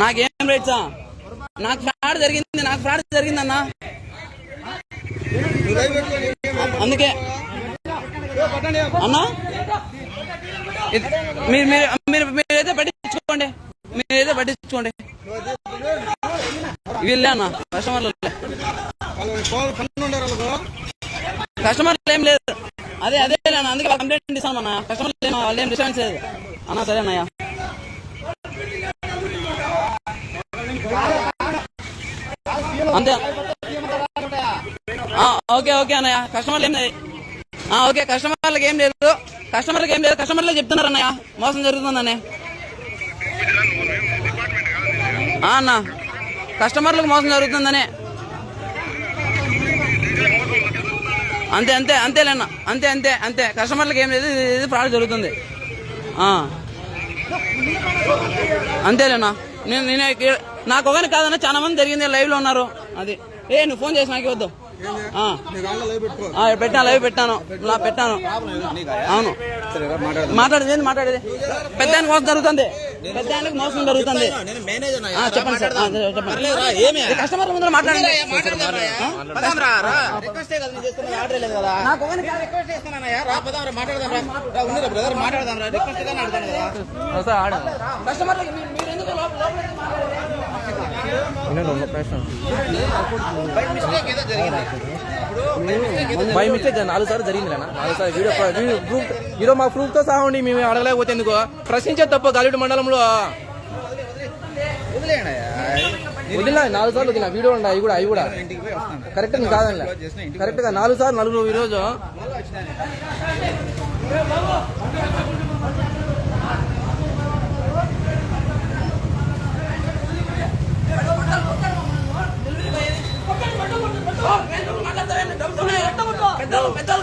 నాకేం రేట్సా నాకు ఫ్రాడ్ జరిగింది నాకు ఫ్రాడ్ జరిగింది అన్న అందుకే. అన్నా? మీరు మీరు మీరు మీరైతే పట్టించుకోండి. మీరైతే పట్టించుకోండి. వీళ్ళే అన్న కస్టమర్లు కస్టమర్లు ఏం లేదు. అదే అదే అన్న అందుకే కంప్లైంట్ ఇస్తాను అన్న. కస్టమర్లు వాళ్ళు ఏం రిస్పాన్స్ లేదు అన్న సరే అన్నయ్య. అంతే. ఓకే ఓకే అన్నయ్య. కస్టమర్లు ఏం ఓకే కస్టమర్లకు ఏం లేదు. కస్టమర్లకు ఏం లేదు. కస్టమర్లే చెప్తున్నారు అన్నయ్య. మోసం జరుగుతుందని ఆ, అన్న. కస్టమర్లకు మోసం జరుగుతుందని అంతే అంతే అంతేలేన్న అంతే అంతే అంతే. కస్టమర్లకు ఏం లేదు. ఇది- ఫ్రాడ్ జరుగుతుంది. ఆ. అంతేలేనా నేను నేనే నాకు ఒకని కాదన్నా చాలా మంది జరిగింది లైవ్లో ఉన్నారు. అది. ఏ నువ్వు ఫోన్ చేసి నాకు. ఆ, పెట్టాను లైవ్ పెట్టాను. ఇలా పెట్టాను. అవును. మాట్లాడేది ఏంది మాట్లాడేది? పెద్ద మోసం జరుగుతుంది. పెద్ద మోసం జరుగుతుంది. చెప్పండి సార్. చెప్పండి. ఇది కస్టమర్ ముందర మాట్లాడండి. కదా. నేను లోపలికి బై మిస్టేక్ నాలుగు సార్లు జరిగింది అన్న నాలుగు సార్లు వీడియో వీడియో ప్రూఫ్ ఈరోజు మా ప్రూఫ్తో సహా ఉండి మేము అడగలేకపోతే ఎందుకు? ప్రశ్నించే తప్ప గాలిడు మండలంలో. వదిలినా నాలుగు సార్లు వదిలినా. వీడియో ఉండ అవి కూడా అవి కూడా. కరెక్ట్ కాదండి కరెక్ట్గా నాలుగు సార్లు నలుగురు ఈ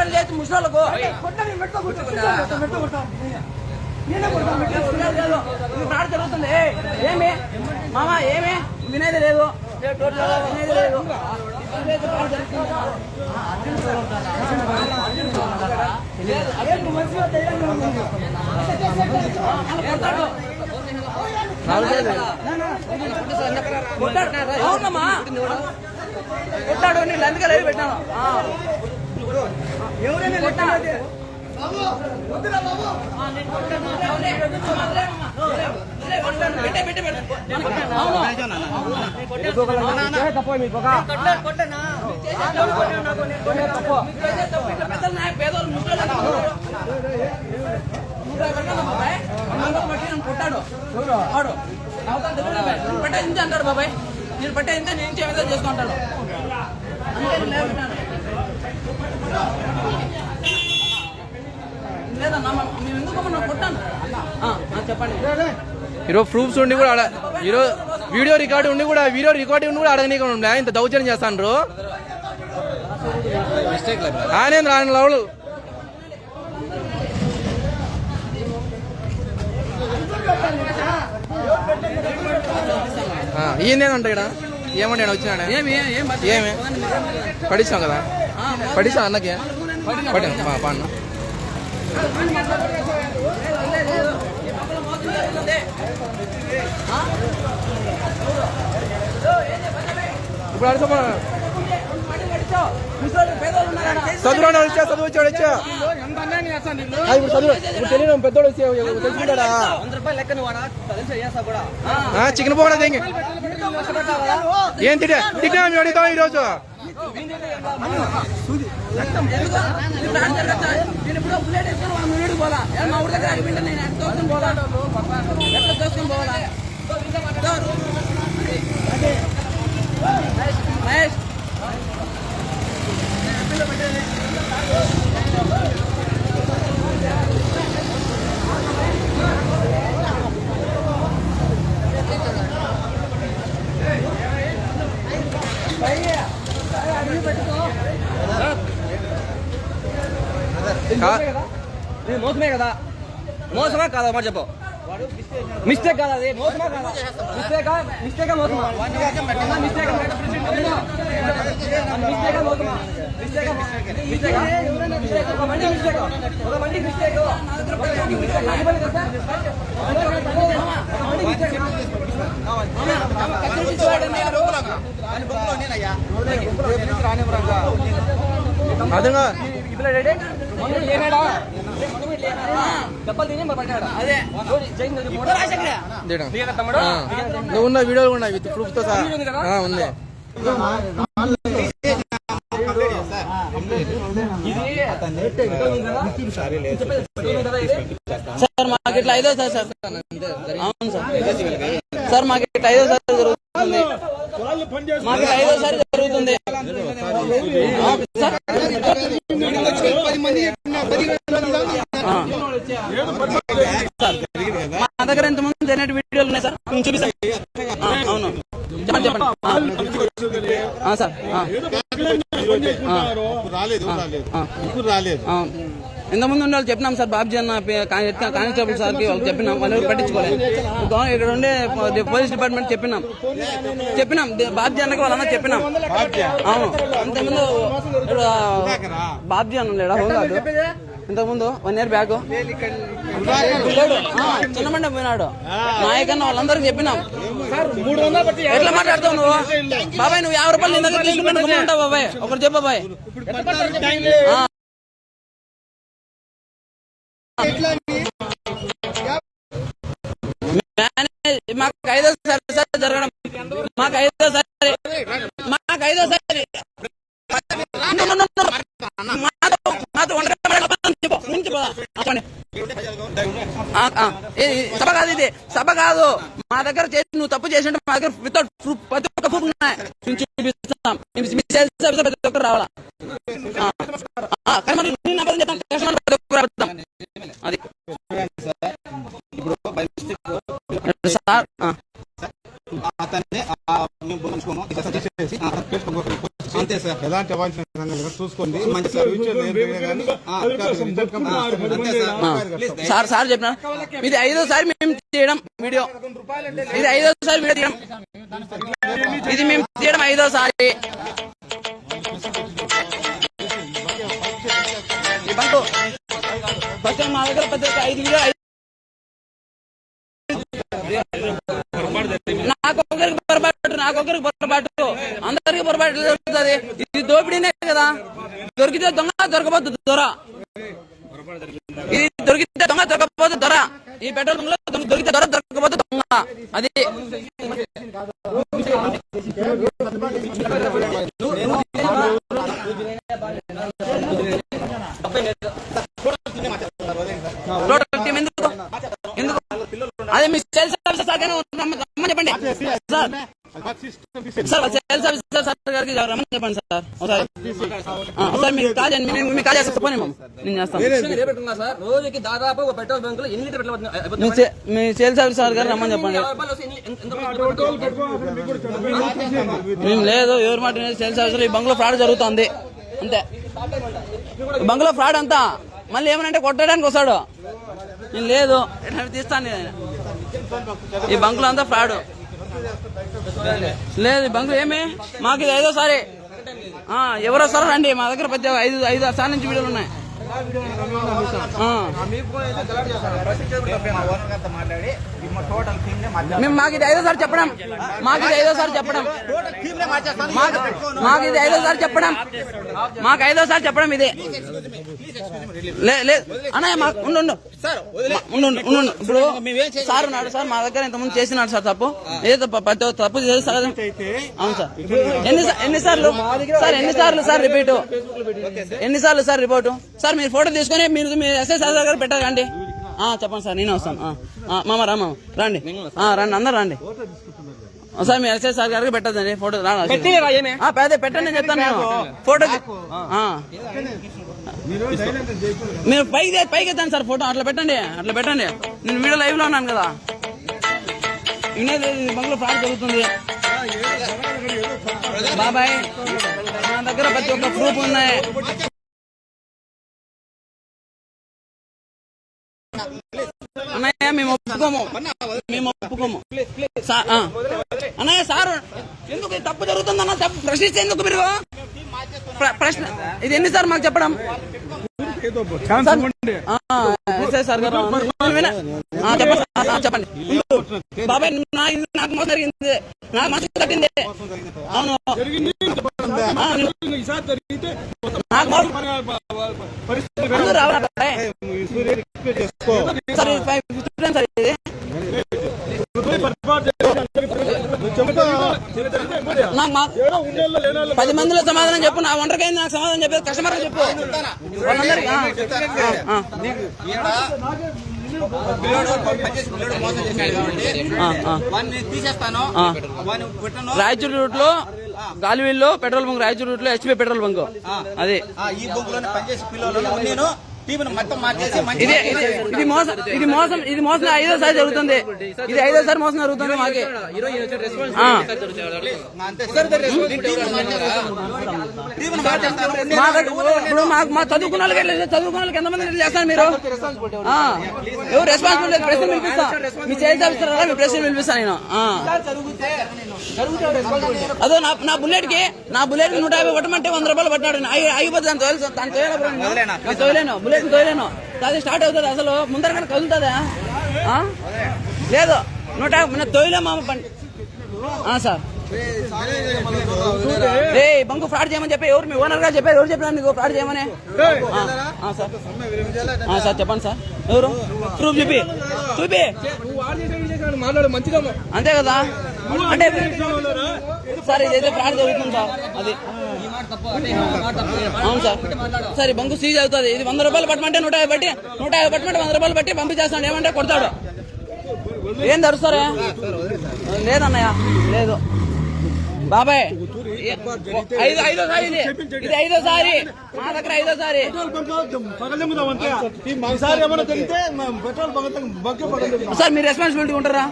కానీ లేదు ఫ్రాడ్ జరుగుతుంది. ఏమి? మామ ఏమి? వినేది లేదు. వినేది లేదు. నాలుగు సార్లు కొట్టాడు. అవునమ్మా. కొట్టాడు నీళ్ళు అందుకే లైవ్ పెట్టాను ఎవరైనా కొట్టాడు. పెట్టే, పెట్టే, పెట్టే. అవును. అంటాడు బాబాయ్ నేను పట్టే ఇంతే నేను ఇంచేమేదో చేసుకుంటాడు ఈరోజు ప్రూఫ్స్ ఉండి కూడా ఆడ ఈరోజు వీడియో రికార్డు ఉండి కూడా వీడియో రికార్డు ఉండి కూడా అడగనీకుండా ఇంత దౌర్జన్యం చేస్తాను ఆయన రాని లవలు. ఈయనేనంట ఇక్కడ? ఏమండి ఈడ వచ్చినాడా ఏమి ఏం పట్ట- ఏమి పడిచాం కదా పడిచాం అన్నకి పట్టాను పాన్న ఇప్పుడు అడుగు ఉన్నారా? చదువు వచ్చా చదువు వచ్చాడు వచ్చా. ఇప్పుడు చదువు ఇప్పుడు తెలియదు పెద్దోడు తెలుసుకుంటాడా? ఆ, చికెన్ పోవడా దేంగి ఏం తిట్టా తిట్టా మేము అడుగుతాం ఈరోజు? మహేష్. మోసమే కదా. మోసమా? కాదా? మాట చెప్పు. మిస్టేక్ కాదు అది మోసమా మిస్టేక్ మిస్టేక్ మోసమా మిస్టేక్ మిస్టేక్ మోసమా అదే. నువ్వు ఉన్న వీడియోలు ఉన్నాయి విత్ ప్రూఫ్తో సహా. ఆ, ఉంది. సార్ మాకు ఇట్లా ఐదో సార్ సార్. అవును సార్. సార్ మాకు ఇట్లా ఐదో సార్ జరుగుతుంది. మాకు ఇట్లా ఐదో సారి జరుగుతుంది. మా దగ్గర ఎంతమంది జరిగినట్టు వీడియోలు ఉన్నాయి సార్? చూపిస్తాను అవును. చెప్పండి సార్. రాలేదు రాలేదు. ఇంతకుముందు ఉండే వాళ్ళు చెప్పినాం సార్ బాబ్జీ అన్న కానిస్టేబుల్ సార్కి వాళ్ళు చెప్పినాం వాళ్ళు పట్టించుకోలేదు ఇక్కడ ఉండే పోలీస్ డిపార్ట్మెంట్ చెప్పినాం. చెప్పినాం బాబ్జీ అన్నకి వాళ్ళన్న చెప్పినాం. అవును. ఇంతకుముందు ఇప్పుడు, బాబ్జీ అన్న లేడా? హోంగార్డు ఇంతకుముందు వన్ ఇయర్ బ్యాక్. ఆ, చిన్నమండే పోయినాడు. నాయకన్న వాళ్ళందరికీ చెప్పినాం. ఎట్లా మాట్లాడతావు నువ్వు? బాబాయ్ నువ్వు యాభై రూపాయలు నీ దగ్గర తీసుకుంటే గమ్మున ఉంటావు బాబాయ్. ఒకటి చెప్పు బాబాయ్. మాకు సారి సార్ జరగడం. మాకు ఐదో సారి. మాకు సభ కాదు ఇది. సభ కాదు. మా దగ్గర చేసి నువ్వు తప్పు చేసి మా దగ్గర వితౌట్ ప్రూఫ్ ప్రతి ఒక్క ప్రూఫ్ ఉన్నాయి. చూపిస్తాం. ప్రతి ఒక్కరు రావాలా. కస్టమర్ ప్రతి ఒక్కరు అబద్ధం. అది సార్ ఆ. అతన్ని ఆ, మేము బోధించుకోము. ఇక సార్ తీసేసి, ఆ, అంతే సార్. ఎలాంటి చూసుకోండి. సార్. సార్. ఆ. సార్ సార్ చెప్పిన ఇది ఐదోసారి మేము చేయడం వీడియో. ఇది ఐదోసారి వీడియో తీయడం. ఇది మేము తీయడం ఐదోసారి మా దగ్గర పెద్ద ఐదు వీడియో ఐదు- నాకొకరికి పొరపాటు నాకొకరికి పొరపాటు. అందరికి పొరపాటు జరుగుతుంది? ఇది దోపిడీనే కదా. దొరికితే దొంగ దొరకబోద్దు దొర. ఇది దొరికితే దొంగ దొరకపోతే దొర. ఈ పెట్రోల్ బంక్లో దొంగ దొరికితే దొర దొరకపోతే దొంగ. అది టోటల్ టీం ఎందుకు ఎందుకు అదే మీ సేల్స్ ఆఫీసర్ సార్ గారు రమ్మ- రమ్మని చెప్పండి sir sir sales officer sir గారికి రమ్మని చెప్పండి సార్. ఒకసారి. ఆ, ఒకసారి మీరు కాల్ చేయండి. మీ- మీ కాల్ చేస్తే పోనీ మామ. నేను చేస్తాను. సార్? రోజుకి దాదాపు ఒక పెట్రోల్ బంక్లో ఎన్ని లీటర్ పెట్రోల్ మీ సార్ గారు రమ్మని చెప్పండి. మేము లేదు ఎవరి మాట సేల్స్ ఆఫీసర్ ఈ బంగ్లో ఫ్రాడ్ జరుగుతుంది. అంతే. ఈ బంగ్లో ఫ్రాడ్ అంతా. మళ్ళీ ఏమనంటే కొట్టడానికి వస్తాడు. నేను లేదు. తీస్తాను. ఈ బంకులో అంతా ఫ్రాడ్. లేదు ఈ ఏమి? మాకు ఇది ఐదోసారి సారి. ఎవరు వస్తారో రండి మా దగ్గర పెద్ద ఐదు ఐదు సార్ నుంచి వీడియోలు ఉన్నాయి. మేము మాకు ఇది ఐదోసారి చెప్పడం. మాకు ఇది ఐదోసారి చెప్పడం. మాకు మాకు ఇది ఐదోసారి చెప్పడం. మాకు ఐదోసారి చెప్పడం ఇది. ఇప్పుడు సార్ ఉన్నాడు సార్ మా దగ్గర ఇంతకుముందు చేసినాడు సార్ తప్పు. ఏదో తప్పు తప్పు చేసి సార్. అవును సార్. ఎన్ని ఎన్నిసార్లు సార్ ఎన్నిసార్లు సార్ రిపీట్? ఎన్నిసార్లు సార్. రిపోర్టు? సార్ మీరు ఫోటో తీసుకొని మీరు మీ ఎస్ఐ సార్ దగ్గర పెట్టకండి ఆ, చెప్పండి సార్ నేను వస్తాను. మామ రా మామ రండి. రండి అందరు రండి. సార్ మీ ఎస్ఐ సార్ గారికి పెట్టద్దండి ఫోటో రా ఆ, పెద్ద పెట్టండి నేను చెప్తాను నేను. ఫోటో. మీరు పైకి పైకి ఎత్తాను సార్ ఫోటో అట్లా పెట్టండి అట్లా పెట్టండి. నేను వీడియో లైవ్లో ఉన్నాను కదా. వినేది ఈ బంగ్లో ఫ్రాడ్ జరుగుతుంది. బాబాయ్ నా దగ్గర ప్రతి ఒక్క ప్రూఫ్ ఉన్నాయి. అన్నయ్య మేము ఒప్పుకోము. మేము ఒప్పుకోము. అన్నయ్య సార్ ఎందుకు తప్పు జరుగుతుంది అన్న తప్పు ప్రశ్నిస్తే ఎందుకు మీరు? ప్రశ్న ఇది ఎన్నిసార్లు మాకు చెప్పడం? చెప్పండి. బాబాయ్ నా ఇది నాకు మోసం జరిగింది. నాకు మోసం తట్టింది అవును. నాకు మోసం రావాలి సార్ ఫిఫ్టీ సార్ ఇది నాకు మా- పది మందిలో సమాధానం చెప్పు నా ఒంటరికైంది నాకు సమాధానం చెప్పేది కస్టమర్ చెప్పు. రాయచూరు రూట్లో గాలివీల్లో పెట్రోల్ బంక్ రాయచూరు రూట్లో హెచ్పి పెట్రోల్ బంక్. అది. ఈ బొంగులోనే పనిచేసి పిల్లలు నేను టీవీని మొత్తం మార్చేసి మంచి ఇది మోసం ఇది మోసం ఇది మోసం ఐదోసారి జరుగుతుంది. ఇది ఐదోసారి మోసం జరుగుతుంది మాకి. సార్ ఇప్పుడు మాకు మా చదువుకున్న వాళ్ళకి? చదువుకున్న వాళ్ళకి ఎంతమంది చేస్తారు మీరు. ఎవరు రెస్పాన్సిబుల్ లేదు? ప్రశ్న పిలిపిస్తా. మీ చేసి ఆఫీసర్ మీ ప్రశ్న పిలిపిస్తా నేను. అదో నా బుల్లెట్కి నా బుల్లెట్కి నూట యాభై కొట్టమంటే వంద రూపాయలు పట్టినాడు. అయి- అయిపోతుంది దాని తోయలేను బుల్లెట్ ని తోయలేను అది స్టార్ట్ అవుతుంది అసలు. ముందర కనుక కదులుతుందా? లేదు. నూట తోయలే మామ పండి ఆ, సార్. రే బంకు ఫ్రాడ్ చేయమని చెప్పి ఎవరు మీ ఓనర్గా చెప్పారు? ఎవరు చెప్పినారు నీకు ఫ్రాడ్ చేయమని? సార్. సార్ చెప్పండి సార్. ఎవరు? ప్రూఫ్ చూపి. చూపి. అంతే కదా? అంటే సార్ ఇదైతే ఫ్రాడ్ జరుగుతుంది సార్. అది. అవును సార్. సార్ ఈ బంకు సీజ్ అవుతుంది. ఇది వంద రూపాయలు పట్టమంటే నూట యాభై బట్టి నూట యాభై పట్టమంటే వంద రూపాయలు బట్టి పంపించేస్తాడు. ఏమంటే కొడతాడు. ఏం తరుస్తారా లేదన్నయ్య లేదు. బాబాయ్ ఐదు ఐదోసారి ఇది. ఐదోసారి మా దగ్గర ఐదోసారి సార్. మీరు రెస్పాన్సిబిలిటీ ఉంటారా?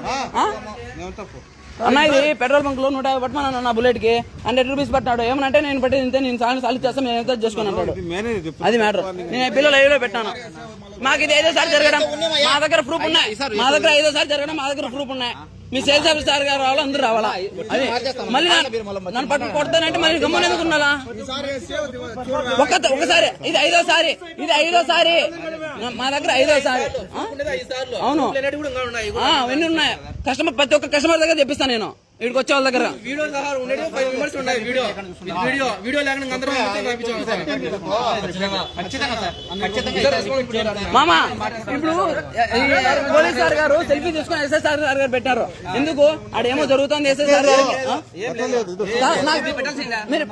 అన్న ఇది పెట్రోల్ బంక్లో నూట యాభై పట్టమన్నాను నా బుల్లెట్కి. హండ్రెడ్ రూపీస్ పట్టాడు ఏమనంటే నేను పట్టేది ఇంతే నేను సాలి సాలి చేస్తాను నేను ఎంత చేసుకుని అంటాడు. అది మ్యాటర్ నేను పిల్లలు లైవ్లో పెట్టాను. మాకు ఇది ఐదోసారి జరగడం. మా దగ్గర ప్రూఫ్ ఉన్నాయి. మా దగ్గర ఐదోసారి జరగడం మా దగ్గర ప్రూఫ్ ఉన్నాయి. మీ సేల్స్ ఆఫీసర్ గారు రావాలా అందరూ రావాలా? అది మళ్ళీ నా- నన్ను పట్టుకు కొడతానంటే మళ్ళీ గమ్మున ఎందుకు ఉండాలా ఒక్క ఒకసారి ఇది ఐదోసారి ఇది ఐదోసారి మా దగ్గర ఐదోసారి? అవును. ఆ, అవన్నీ ఉన్నాయి. కస్టమర్ ప్రతి ఒక్క కస్టమర్ దగ్గర తెప్పిస్తాను నేను. ఇక్కడికి వచ్చే వాళ్ళ దగ్గర. వీడియో సహా ఉండేది. ఫైవ్ మెంబర్స్ ఉన్నాయి వీడియో. వీడియో లేకుండా అందరూ మామ ఇప్పుడు ఈ పోలీస్ సార్ గారు సెల్ఫీ తీసుకుని ఎస్ఎస్ సార్ గారు పెట్టారు. ఎందుకు? ఆడేమో జరుగుతుంది ఎస్ఎస్ సార్ మీరు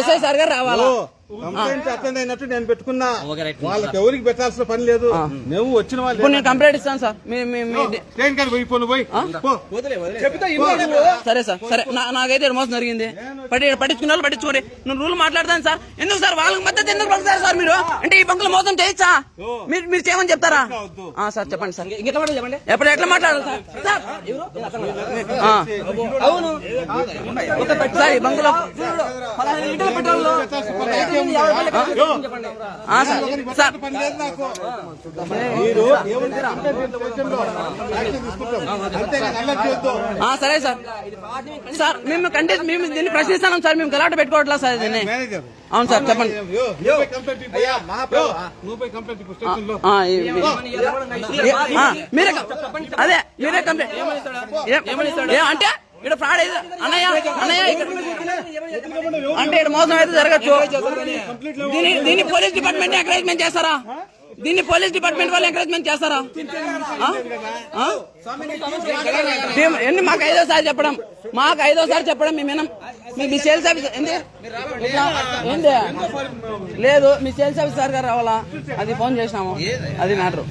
ఎస్ఐ సార్ గారు రావాలా? కంప్లైంట్ అటెండ్ అయినట్టు నేను పెట్టుకున్నా వాళ్ళకి ఎవరికి పెట్టాల్సిన పని లేదు నువ్వు వచ్చిన వాళ్ళు నేను కంప్లైంట్ ఇస్తాను సార్ పోయి పోను పోయి పో. సరే సార్ సరే నా నాకైతే ఇక్కడ మోసం జరిగింది పట్టి పట్టించుకున్న వాళ్ళు పట్టించుకోండి నువ్వు రూల్ మాట్లాడతాను సార్ ఎందుకు సార్ వాళ్ళకి మద్దతు ఎందుకు పలుకుతారు సార్ మీరు అంటే ఈ బంకులు మోసం చేయొచ్చా మీరు మీరు చేయమని చెప్తారా ఆ, సార్ చెప్పండి సార్ చెప్పండి ఎప్పుడు ఎట్లా మాట్లాడాలి సార్. అవును ఈ బంకులో పదహైదు లీటర్ల పెట్రోల్ ఆ, సార్ సార్. సరే మేము కంటే మేము దీన్ని ప్రశ్నిస్తాం సార్ మేము గలాట పెట్టుకోవట్లా సార్ దీన్ని? అవును సార్ చెప్పండి. మీరే అదే మీరే కంప్లైంట్ అంటే ఇక్కడ ఫ్రాడ్ అయితే అన్నయ్య అన్నయ్య ఇక్కడ అంటే ఇక్కడ మోసం అయితే జరగచ్చు. దీన్ని దీన్ని పోలీస్ డిపార్ట్మెంట్ ఎంకరేజ్మెంట్ చేస్తారా? దీన్ని పోలీస్ డిపార్ట్మెంట్ వాళ్ళు ఎంకరేజ్మెంట్ చేస్తారా? ఎన్ని మాకు ఐదోసారి చెప్పడం మాకు ఐదోసారి చెప్పడం మేము వినం మీ మీ సేల్స్ ఆఫీసర్ లేదు మీ సేల్స్ ఆఫీసర్ గారు రావాలా? అది ఫోన్ చేసినాము. అది మ్యాటర్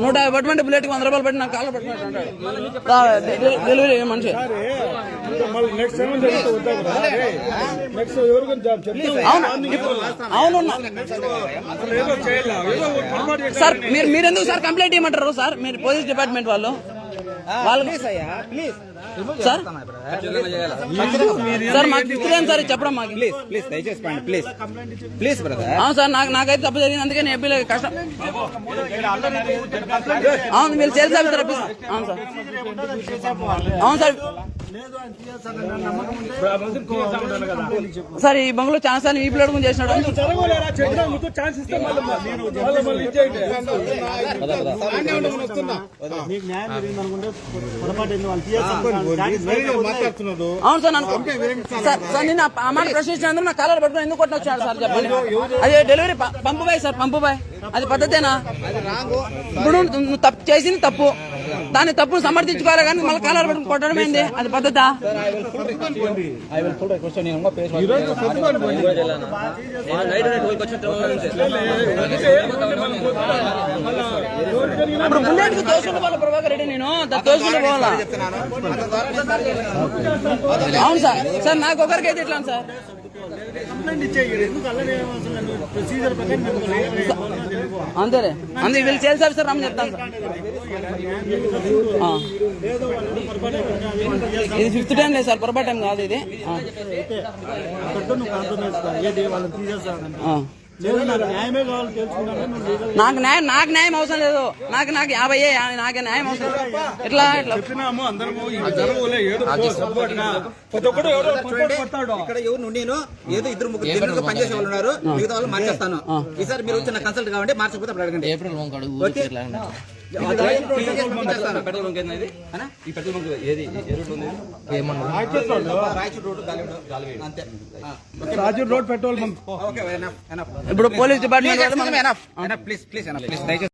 నూట యాభై పట్టుమంటే బుల్లెట్ వంద రూపాయలు పెట్టి నాకు కాళ్ళు పెట్టినట్టు అంటాడు. రా, డె- డెలివరీ మనిషి. అవును సార్ మీరు మీరు ఎందుకు సార్ కంప్లైంట్ ఇవ్వమంటారు సార్? మీరు పోలీస్ డిపార్ట్మెంట్ వాళ్ళు. వాళ్ళు ప్లీజ్ అయ్యా ప్లీజ్ సార్ సార్ మాకు తిప్పులేం సార్ చెప్పడం మాకు ప్లీజ్ ప్లీజ్ దయచేసి పండి ప్లీజ్ ప్లీజ్ బ్రదర్ అవును సార్ నాకు నాకైతే తప్పు జరిగింది అందుకే నేను ఎప్పుడు కష్టం అవును మీరు సేల్స్ ఆఫీసర్ అవును సార్ అవును సార్ సార్ ఈ బంగ్లో చాలా సార్లు ఈ ప్లేట్ గురించి చేసినాడు పొరపాటు వాళ్ళు అవును సార్ సార్ సార్ నేను ఆ మాట ప్రశ్నించినందుకు నా కాలర్ పట్టుకుని ఎందుకు కొట్టిన వచ్చాడు సార్ చెప్పండి అదే delivery pump boy sir pump boy అది పద్ధతేనా ఇప్పుడు నువ్వు తప్పు చేసింది తప్పు దాని తప్పును సమర్థించుకోవాలి కానీ మళ్ళీ కాలర్ పట్టుకుని కొట్టడం ఏంది అది పద్ధతా ఇప్పుడు బుల్లెట్కి తోసుకుంటూ పోవాలి ప్రభాకర్ రెడ్డి నేను? దా- తోసుకుంటూ పోవాలా అవును సార్. సార్ నాకు సార్. ప్రొసీజర్ ప్రకారం మేము తెలియదు. అంతేలే. అంతే వీళ్ళు సేల్స్ ఆఫీసర్ రమ్మని చెప్తాను సార్. ఇది ఫిఫ్త్ టైం లేదు సార్ పొరపాటు టైం కాదు ఇది. నాకు న్యాయం నాకు న్యాయం అవసరం లేదు. నాకు నాకు యాభై నాకే న్యాయం అవసరం. ఎట్లా ఇక్కడ ఎవరు నేను ఏదో ఇద్దరు ముగ్గురు పనిచేసే వాళ్ళు ఉన్నారు. మిగతా వాళ్ళు మార్చేస్తాను. ఈసారి మీరు వచ్చిన కన్సల్ట్ కావండి మార్చకపోతే అప్పుడు అడగండి. April Raju road petrol bunk okay. enough, enough. ఇప్పుడు పోలీస్ డిపార్ట్మెంట్ enough, please. దయచేసి